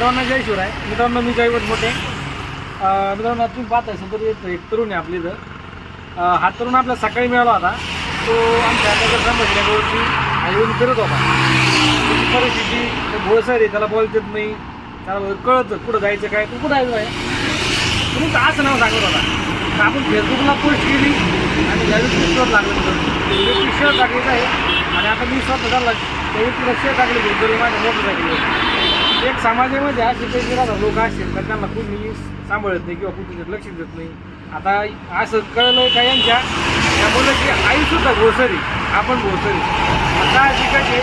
सर्वांना जय शिवराय. मित्रांनो मी जयवत मोठे. मित्रांनो तुम्ही आहे समोर एक एक तरुण आहे आपली इथं. हा तरुण आपला सकाळी मिळाला होता. तो आमच्या नगर संभाजीनगरवरती येऊन फिरत होता. परिस्थिती भोळसर आहे त्याला बोलत येत नाही त्याला कळतं कुठं जायचं काय तू कुठं जायचं आहे? तुम्ही असं नाव सांगत होता. आपण फेसबुकला पोस्ट केली आणि ज्यावेळी पोस्टवर लागलं होतं शेअर टाकायचं आहे. आणि आता मी स्वतः झाला त्यावेळी तुला शेअर टाकले घेऊन माझ्या मोटरसायकलवर. एक समाजामध्ये असे काही राहतात लोक असतील तर त्यांना कुणी सांभाळत नाही किंवा कुठे लक्ष देत नाही. आता असं कळलं का यांच्या? या की आईसुद्धा घोसरी. आपण घोसरी. आता ठिकाणी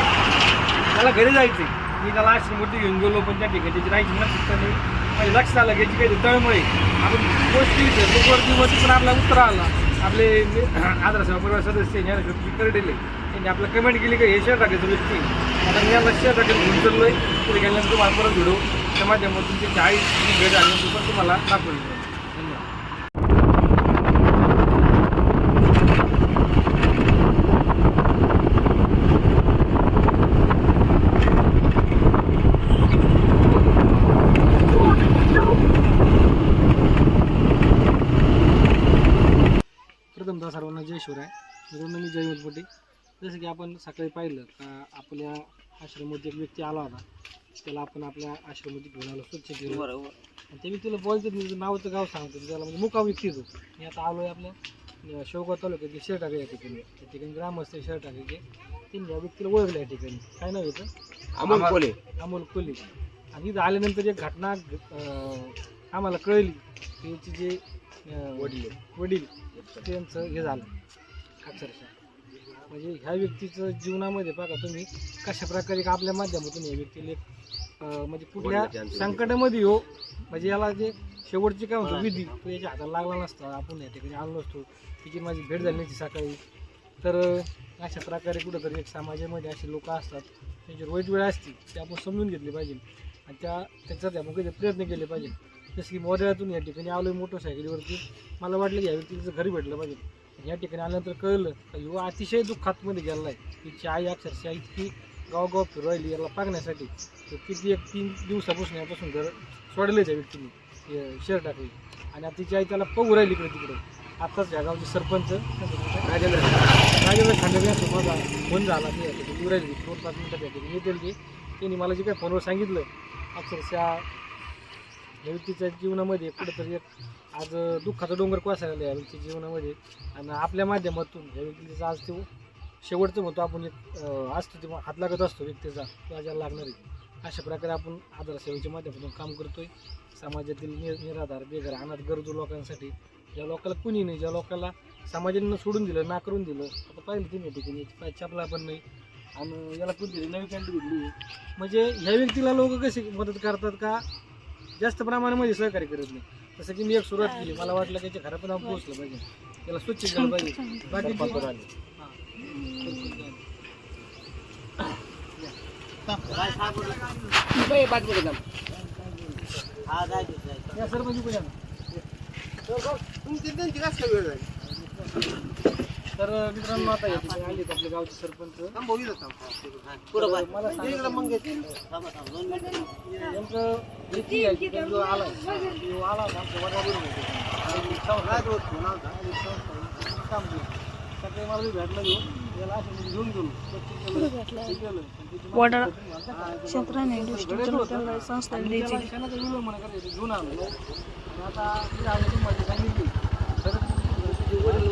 त्याला घरी जायचं मी त्याला अशी आश्रमवरती घेऊन गेलो पण त्या ठिकाणी त्याची राहायची नक्की नाही म्हणजे लक्षात आलं घ्यायची काही तळमळे आपण गोष्टी फेसबुकवरती वरती पण आपला उत्तर आला. आपले आदर परिवार सदस्य ज्ञानशक्ती करडेले त्यांनी आपलं कमेंट केली की हे शेअर टाकायचं व्यक्ती आता मी याला शेअर टाकायचं घेऊन आहे पुढे गेल्यानंतर तुम्हाला परत व्हिडिओ त्या माध्यमातून तुमची चाळीस भेट आल्यानंतर पण तुम्हाला दाखवली. धन्यवाद. सर्वांना जय शिवराय. मित्रांनो मी जय उदपटी जसं की आपण सकाळी पाहिलं का आपल्या आश्रममध्ये एक व्यक्ती आला होता. त्याला आपण आपल्या आश्रममध्ये घेऊन आलो स्वच्छ केलं. बरोबर. आणि त्या व्यक्तीला बोलतो मी तुझं नावाचं गाव सांगतो. त्याला म्हणजे मुका व्यक्ती तो मी आता आलो आहे आपल्या शेवगाव तालुक्यात शेर टाका या ठिकाणी. त्या ठिकाणी ग्रामस्थ टाकायचे त्यांनी या व्यक्तीला ओळखलं या ठिकाणी. काय नाव येतं अमोल कोले. अमोल कोल्हे आणि इथं आल्यानंतर एक घटना अं, आम्हाला कळली. की याची जे अं, वडील. वडील त्यांचं हे झालं. अक्षरशः. म्हणजे ह्या व्यक्तीचं जीवनामध्ये बघा तुम्ही कशा प्रकारे का आपल्या माध्यमातून या व्यक्तीला एक, अं, म्हणजे कुठल्या संकटामध्ये हो म्हणजे याला जे शेवटची काय म्हणतो विधी तो याच्या हाताला लागला नसता आपण या ठिकाणी आलो नसतो तिची माझी भेट झाली नसती सकाळी. तर अं, अशा प्रकारे कुठंतरी एक समाजामध्ये असे लोक असतात त्यांची वाईट वेळ असते ते आपण समजून घेतली पाहिजे. आणि त्या त्याच्यात आपण कधी प्रयत्न केले पाहिजे. जसं की मोदळ्यातून या ठिकाणी आलो मोटरसायकलीवरती मला वाटलं की या व्यक्तीचं घरी भेटलं पाहिजे. या ठिकाणी आल्यानंतर कळलं का युवा अतिशय दुःखातमध्ये गेला आहे. तिची आई अक्षरशः इतकी गावगाव फिरवायली याला पागण्यासाठी. तो किती एक तीन दिवसापासून यापासून घर सोडले त्या व्यक्तीने. हे शेअर टाकली आणि आता तिची आई त्याला पगू राहिली इकडे तिकडे. आत्ताच या गावचे सरपंच राजेंद्र राजेंद्र खांडेकर यांचा माझा फोन झाला ते येऊ राहिली. दोन पाच मिनिटात या ठिकाणी येतील ते. त्यांनी मला जे काही फोनवर सांगितलं अक्षरशः म्हणजे या व्यक्तीच्या जीवनामध्ये कुठंतरी एक आज दुःखाचा डोंगर कोसळलेला आहे या व्यक्तीच्या जीवनामध्ये. आणि आपल्या माध्यमातून या व्यक्तीचं आज ते शेवटचं म्हणतो आपण एक असतो ते हात लागत असतो व्यक्तीचा किंवा ज्याला लागणार आहे. अशा प्रकारे आपण आधार सेवेच्या माध्यमातून काम करतोय. समाजातील निर निराधार बेघर अनाथ गरजू लोकांसाठी ज्या लोकांना कुणी नाही ज्या लोकांना समाजानं सोडून दिलं नाकारून दिलं आता पाहिलं तुम्ही ठिकाणी पाय चपला पण नाही. आणि याला कोणतरी नवी पॅन्ट दिली. म्हणजे ह्या व्यक्तीला लोक कशी मदत करतात का? जास्त प्रमाणामध्ये सहकार्य करत नाही जसं की मी एक सुरुवात केली मला वाटलं की याच्या घरापर्यंत आपण पोहोचलं पाहिजे त्याला स्वच्छ केलं पाहिजे बाकी आले. हां. या सरपंच इकडे या ना. तर मित्रांनो आता या ठिकाणी आले आपले गावचे सरपंच. तर मला सांगा. नेमकं भीती आहे? की जो आलाय तो आला होता आमच्या वर्गाबरोबर होते. आणि संस्था- काम केलं. सकाळी मला भेटला घेऊन. याला असं मी घेऊन गेलो. स्वच्छ केलं, केलं. आणि त्याची माहिती वडाळा. पटली मला. क्षेत्राने डिस्ट्रिक्टला त्यांना संस्था द्यायची त्याला करायचं, घेऊन आलो. आणि आता तिथे आलो तुम्हाला सांगितली खरंच तुझे वडील वारले, वडील वारले आता. हळद होती, हळद होती.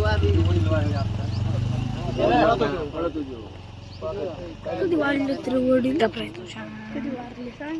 कधी वाढले तरी वडील कधी वाढले सांग.